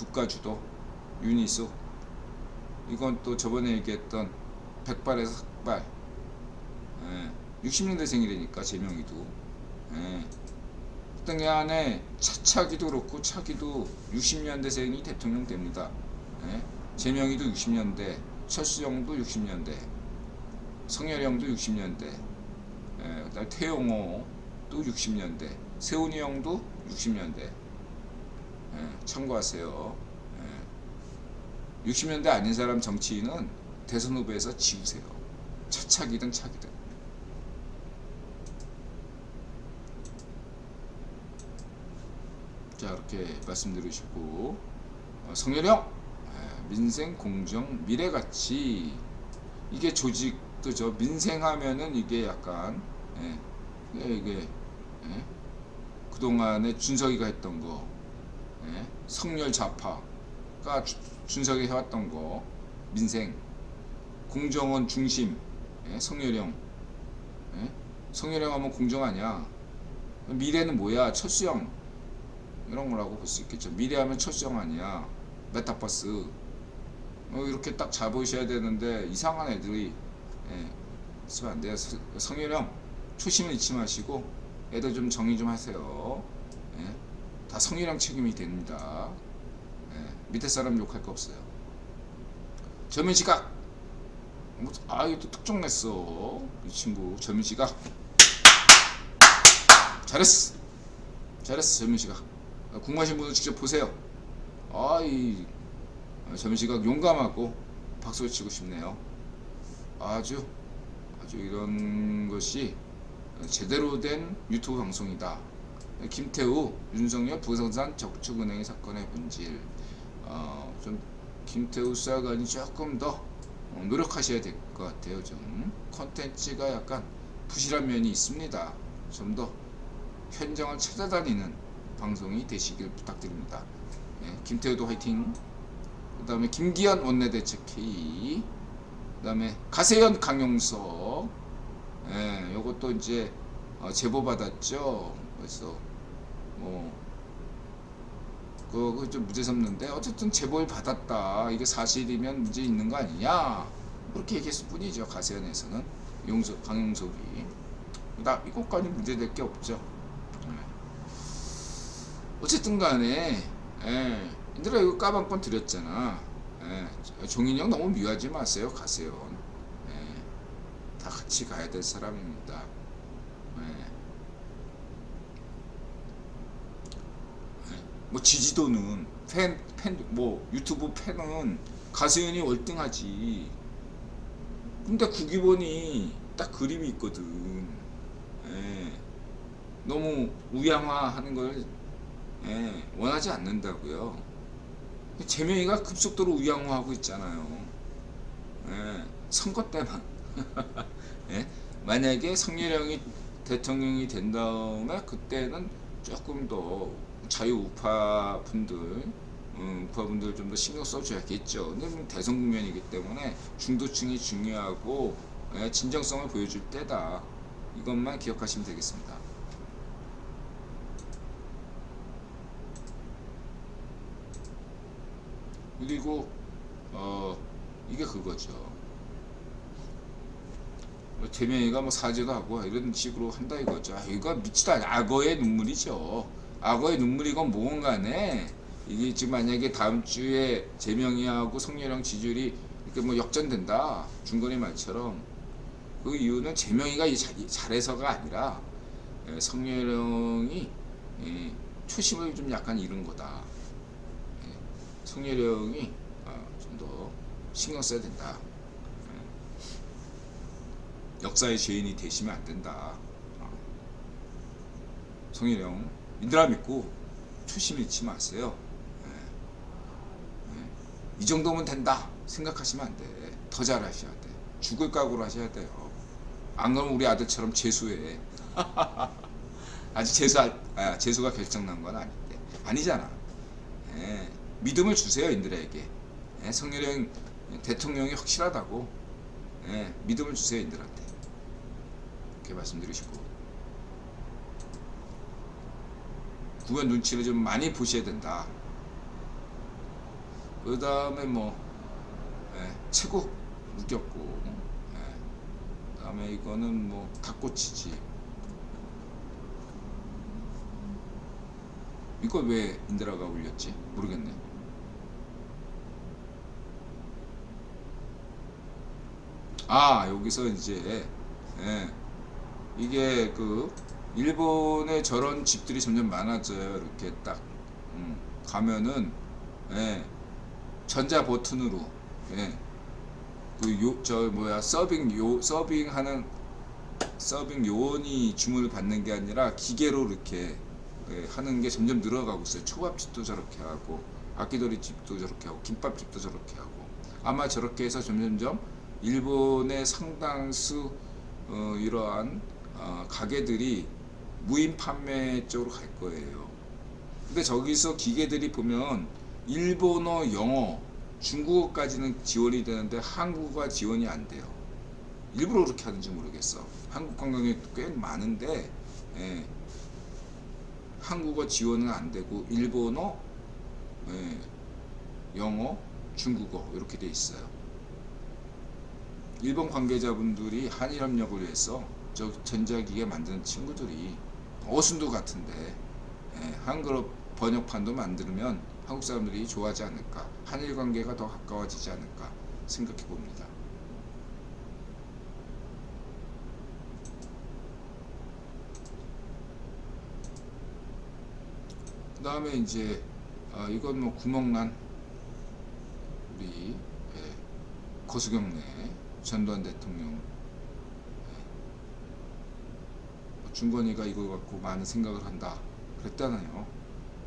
국가주도 유니소. 이건 또 저번에 얘기했던 백발에서 삭발. 예, 60년대생이라니까 제명이도. 예. 등에 안에 차차기도 그렇고 차기도 60년대 생이 대통령 됩니다. 예. 제명이도 60년대 철수영도 60년대 성열형도 60년대 예, 태용호도 60년대 세훈이 형도 60년대. 예, 참고하세요. 예. 60년대 아닌 사람 정치인은 대선 후보에서 지우세요. 차차기든 차기든. 자 이렇게 말씀드리시고 어, 성열형 예, 민생 공정 미래가치. 이게 조직도 저 민생하면은 이게 약간 예, 이게, 이게 예, 그동안에 준석이가 했던 거 예, 성렬 좌파가 주- 준석이 해왔던 거 민생 공정원 중심 예, 성렬형. 예? 성렬형 하면 공정 아니야. 미래는 뭐야? 철수형. 이런 거라고 볼 수 있겠죠. 미래 하면 철수형 아니야. 메타버스. 어, 이렇게 딱 잡으셔야 되는데 이상한 애들이 예, 있으면 안 돼요. 서- 성렬형 초심을 잊지 마시고 애들 좀 정리 좀 하세요. 예, 다 성렬형 책임이 됩니다. 예, 밑에 사람 욕할 거 없어요. 전면 시각. 뭐, 아 이거 또 특종 냈어. 이 친구 전면 시각. 잘했어. 잘했어 전면 시각. 아, 궁금하신 분은 직접 보세요. 아이 전면 시각 용감하고 박수 치고 싶네요. 아주 아주 이런 것이 제대로 된 유튜브 방송이다 김태우 윤석열 부동산 적축은행의 사건의 본질 어, 좀 김태우 수사관이 조금 더 어, 노력하셔야 될 것 같아요. 좀 컨텐츠가 약간 부실한 면이 있습니다. 좀 더 현장을 찾아다니는 방송이 되시길 부탁드립니다. 예, 김태우도 화이팅. 그 다음에 김기현 원내대책 K. 그다음에 가세현 강용석. 예, 요것도 이제 어, 제보 받았죠. 그래 서뭐 그거 좀 무죄 삼는데 어쨌든 제보를 받았다. 이게 사실이면 문제 있는 거 아니냐? 그렇게 얘기했을 뿐이죠. 가세현에서는 용석 강용석이 나 이것까지 문제될 게 없죠. 예. 어쨌든 간에 예, 얘들아 이거 까방권 드렸잖아. 예, 종인형 너무 미워하지 마세요. 가세현. 예, 다 같이 가야 될 사람입니다. 예. 뭐 지지도는 팬, 팬, 뭐 유튜브 팬은 가수연이 월등하지. 근데 국기본이 딱 그림이 있거든. 예. 너무 우양화하는 걸 예, 원하지 않는다고요. 재명이가 급속도로 우양화하고 있잖아요. 예, 선거 때만. 예? 만약에 성렬형이 대통령이 된 다음에 그때는 조금 더 자유우파 분들, 음, 우파 분들 좀 더 신경 써줘야겠죠. 근데 지금 대선 국면이기 때문에 중도층이 중요하고 예, 진정성을 보여줄 때다. 이것만 기억하시면 되겠습니다. 그리고 어 이게 그거죠. 뭐 대명이가 뭐 사죄도 하고 이런 식으로 한다 이거죠. 아, 이거 미치다. 악어의 눈물이죠. 악어의 눈물이건 뭐건 간에 이게 지금 만약에 다음 주에 재명이하고 성렬형 지지율이 이렇게 뭐 역전된다 중건의 말처럼 그 이유는 재명이가 잘해서가 아니라 예, 성렬형이 예, 초심을 좀 약간 잃은 거다. 예, 성렬형이 어, 좀더 신경 써야 된다. 예. 역사의 죄인이 되시면 안 된다. 어. 성일형 믿으라 믿고 초심 잃지 마세요. 예. 예. 이 정도면 된다 생각하시면 안 돼. 더 잘하셔야 돼. 죽을 각오로 하셔야 돼요. 안 그러면 우리 아들처럼 재수해. 아직 재수 아, 재수가 결정난 건 아닌데 아니잖아. 예. 믿음을 주세요 인들에게. 예. 성렬형 대통령이 확실하다고 예. 믿음을 주세요 인들한테. 이렇게 말씀드리시고 구현 눈치를 좀 많이 보셔야 된다. 그 다음에 뭐 예, 최고 웃겼고 예. 그 다음에 이거는 뭐 닭꼬치집 이거 왜 인드라가 올렸지 모르겠네 아 여기서 이제 예, 이게 그 일본에 저런 집들이 점점 많아져요 이렇게 딱 음, 가면은 예, 전자 버튼으로 예, 그요 저 뭐야 서빙 요 서빙하는 서빙 요원이 주문을 받는 게 아니라 기계로 이렇게 예, 하는 게 점점 늘어가고 있어요. 초밥집도 저렇게 하고 아끼도리 집도 저렇게 하고 김밥집도 저렇게 하고 아마 저렇게 해서 점점점 일본의 상당수 어, 이러한 어, 가게들이 무인 판매 쪽으로 갈 거예요. 근데 저기서 기계들이 보면 일본어, 영어, 중국어까지는 지원이 되는데 한국어가 지원이 안 돼요. 일부러 그렇게 하는지 모르겠어. 한국 관광객 꽤 많은데 예, 한국어 지원은 안 되고 일본어, 예, 영어, 중국어 이렇게 돼 있어요. 일본 관계자분들이 한일협력을 위해서 저 전자기계 만드는 친구들이 어순도 같은데 예, 한글어 번역판도 만들면 한국 사람들이 좋아하지 않을까 한일 관계가 더 가까워지지 않을까 생각해 봅니다. 그 다음에 이제 아, 이건 뭐 구멍난 우리 예, 거수경래 전두환 대통령 예, 중건이가 이걸 갖고 많은 생각을 한다. 그랬다나요.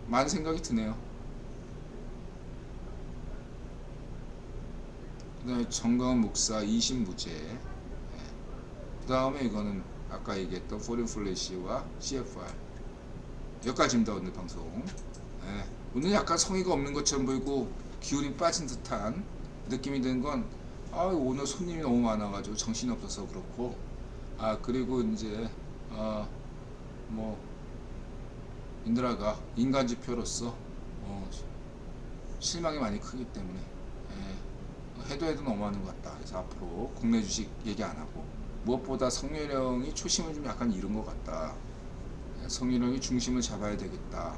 많은 생각이 드네요. 그 다음에 정가은 목사 이신무죄. 그 다음에 이거는 아까 얘기했던 포린 플래시와 CFR 여기까지입니다 오늘 방송. 예, 오늘 약간 성의가 없는 것처럼 보이고 기운이 빠진 듯한 느낌이 드는 건 아, 오늘 손님이 너무 많아가지고 정신이 없어서 그렇고. 아 그리고 이제 어, 뭐 인드라가 인간 지표로서 어, 실망이 많이 크기 때문에 예, 해도 해도 너무하는 것 같다. 그래서 앞으로 국내 주식 얘기 안 하고 무엇보다 성렬형이 초심을 좀 약간 잃은 것 같다. 예, 성렬형이 중심을 잡아야 되겠다.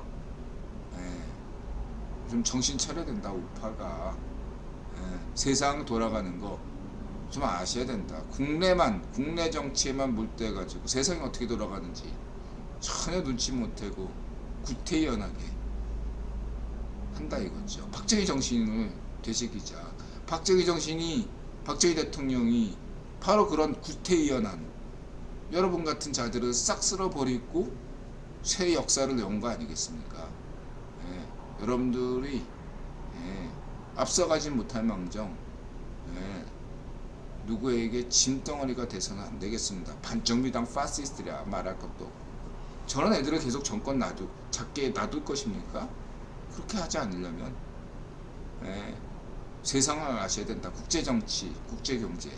예, 좀 정신 차려야 된다. 우파가 예, 세상 돌아가는 거 좀 아셔야 된다. 국내만 국내 정치에만 몰두해 가지고 세상이 어떻게 돌아가는지 전혀 눈치 못하고 구태연하게 한다 이거죠. 박정희 정신을 되새기자. 박정희 정신이 박정희 대통령이 바로 그런 구태의연한 여러분 같은 자들을 싹 쓸어버리고 새 역사를 연 거 아니겠습니까? 예, 여러분들이 예, 앞서가진 못할 망정 예, 누구에게 짐덩어리가 돼서는 안 되겠습니다. 반정비당 파시스트랴 말할 것도 없고. 저런 애들을 계속 정권 놔두 작게 놔둘 것입니까? 그렇게 하지 않으려면 예, 세상을 아셔야 된다. 국제 정치, 국제 경제,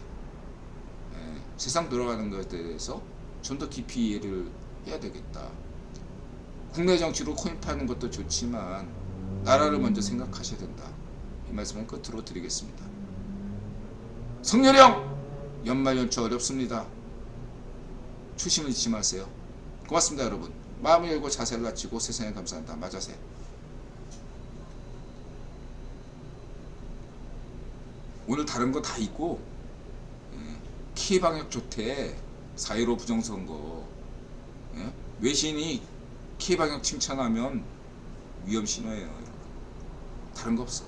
예, 세상 돌아가는 것에 대해서 좀 더 깊이 이해를 해야 되겠다. 국내 정치로 코인 파는 것도 좋지만 나라를 먼저 생각하셔야 된다. 이 말씀을 끝으로 드리겠습니다. 성렬형 연말 연초 어렵습니다. 초심을 잊지 마세요. 고맙습니다, 여러분. 마음을 열고 자세를 갖추고 세상에 감사한다. 맞으세요. 오늘 다른 거 다 있고 예, 키 방역 좋대 4.15 부정선거 예? 외신이 키 방역 칭찬하면 위험 신호예요. 다른 거 없어.